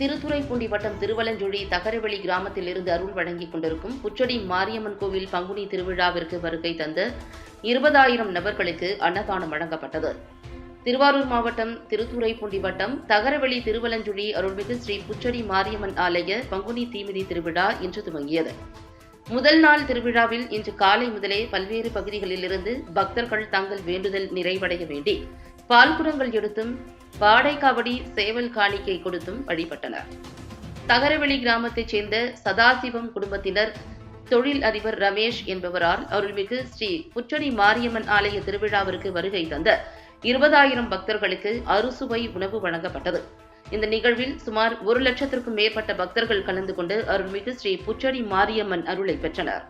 திருத்துறைப்பூண்டி வட்டம் திருவலஞ்சுழி தகரவெளி கிராமத்தில் இருந்து அருள் வழங்கிக் கொண்டிருக்கும் புச்சடி மாரியம்மன் கோவில் பங்குனி திருவிழாவிற்கு வருகை தந்த இருபதாயிரம் நபர்களுக்கு அன்னதானம் வழங்கப்பட்டது. திருவாரூர் மாவட்டம் திருத்துறைப்பூண்டி வட்டம் தகரவெளி திருவலஞ்சுழி அருள்மிகு ஸ்ரீ புச்சடி மாரியம்மன் ஆலய பங்குனி தீமிதி திருவிழா இன்று துவங்கியது. முதல் நாள் திருவிழாவில் இன்று காலை முதலே பல்வேறு பகுதிகளிலிருந்து பக்தர்கள் தங்கள் வேண்டுதல் நிறைவடைய வேண்டி பால்குடங்கள் எடுத்தும் வாடைக்காவடி காவடி சேவல் காணிக்கை கொடுத்தும் வழிபட்டனர். தகரவெளி கிராமத்தைச் சேர்ந்த சதாசிவம் குடும்பத்தினர் தொழில் அதிபர் ரமேஷ் என்பவரால் அருள்மிகு ஸ்ரீ புச்சடி மாரியம்மன் ஆலய திருவிழாவிற்கு வருகை தந்த இருபதாயிரம் பக்தர்களுக்கு அறுசுவை உணவு வழங்கப்பட்டது. இந்த நிகழ்வில் சுமார் ஒரு லட்சத்திற்கும் மேற்பட்ட பக்தர்கள் கலந்து கொண்டு அருள்மிகு ஸ்ரீ புச்சடி மாரியம்மன் அருளை பெற்றனர்.